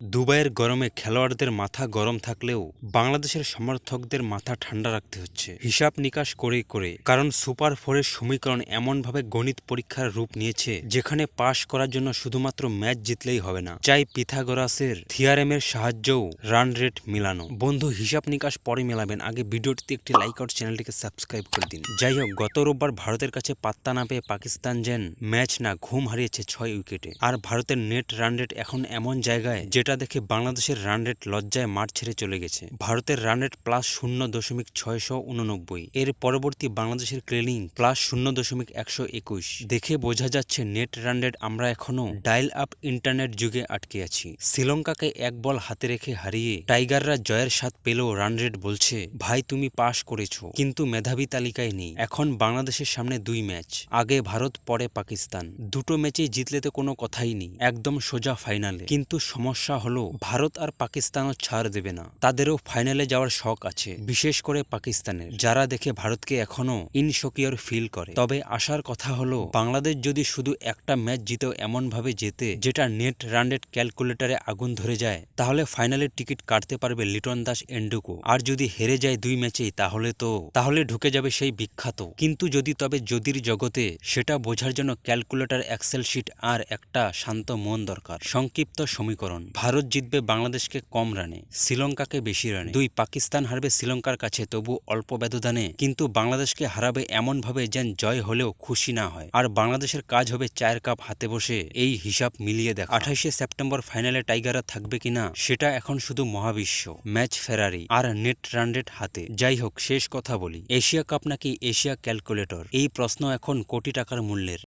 দুবাইয়ের গরমে খেলোয়াড়দের মাথা গরম থাকলেও বাংলাদেশের সমর্থকদের মাথা ঠান্ডা রাখতে হচ্ছে। হিসাব নিকাশ করে করে, কারণ সুপার ফোরের সমীকরণ এমনভাবে গণিত পরীক্ষার রূপ নিয়েছে, যেখানে পাশ করার জন্য শুধুমাত্র ম্যাচ জিতলেই হবে না। চাই পিথাগোরাসের থিয়ারেমের সাহায্যেও রান রেট মিলানো। বন্ধু, হিসাব নিকাশ পরে মেলাবেন। আগে ভিডিওটিতে একটি লাইক আর চ্যানেলটিকে সাবস্ক্রাইব করে দিন। যাই হোক, গত রোববার ভারতের কাছে পাত্তা না পেয়ে পাকিস্তান যেন ম্যাচ না ঘুম হারিয়েছে ছয় উইকেটে। আর ভারতের নেট রান রেট এখন এমন জায়গায় যেটা দেখে বাংলাদেশের রান রেট লজ্জায় মাঠ ছেড়ে চলে গেছে। ভারতের রান রেট প্লাস শূন্য দশমিক ছয়শো উননব্বই। এর পরবর্তী বাংলাদেশের ক্লিনিং প্লাস শূন্য দশমিক একশো একুশ। দেখে বোঝা যাচ্ছে নেট রান রেট আমরা এখনও ডায়াল আপ ইন্টারনেট যুগে আটকে আছি। শ্রীলঙ্কাকে এক বল হাতে রেখে হারিয়ে টাইগাররা জয়ের স্বাদ পেলেও রান রেট বলছে, ভাই, তুমি পাশ করেছ, কিন্তু মেধাবী তালিকায় নেই। এখন বাংলাদেশের সামনে দুই ম্যাচ আগে ভারত, পরে পাকিস্তান। দুটো ম্যাচেই জিতলে তো কোনো কথাই নেই, একদম সোজা ফাইনালে কিন্তু সমস্যা হলো, ভারত আর পাকিস্তানও ছাড় দেবে না। তাদেরও ফাইনালে যাওয়ার শখ আছে, বিশেষ করে পাকিস্তানের। যারা দেখে ভারতকে এখনও ইনসকিওর ফিল করে। তবে আসার কথা হলো, বাংলাদেশ যদি শুধু একটা ম্যাচ জিতেও এমন ভাবে জেতে, যেটা নেট রান রেট ক্যালকুলেটরে আগুন ধরে যায়, তাহলে ফাইনালের টিকিট কাটতে পারবে লিটন দাস এন্ডুকো। আর যদি হেরে যায় দুই ম্যাচেই, তাহলে তো, তাহলে ঢুকে যাবে সেই বিখ্যাত। কিন্তু যদি তবে যদির জগতে, সেটা বোঝার জন্য ক্যালকুলেটর এক্সেল শিট আর একটা শান্ত মন দরকার। সংক্ষিপ্ত সমীকরণ ভারত জিতবে বাংলাদেশকে কম রানে, শ্রীলঙ্কাকে বেশি রানে। দুই পাকিস্তান হারবে শ্রীলঙ্কার কাছে, তবু অল্প ব্যবধানে। কিন্তু বাংলাদেশকে হারাবে এমনভাবে যেন জয় হলেও খুশি না হয়। আর বাংলাদেশের কাজ হবে চায়ের কাপ হাতে বসে, এই হিসাব মিলিয়ে দেখা। আঠাইশে সেপ্টেম্বর ফাইনালে টাইগাররা থাকবে কিনা সেটা এখন শুধু মহাবিশ্ব। ম্যাচ ফেরারি, আর নেট রান রেট হাতে। যাই হোক, শেষ কথা বলি। এশিয়া কাপ নাকি এশিয়া ক্যালকুলেটর? এই প্রশ্ন এখন কোটি টাকার মূল্যের।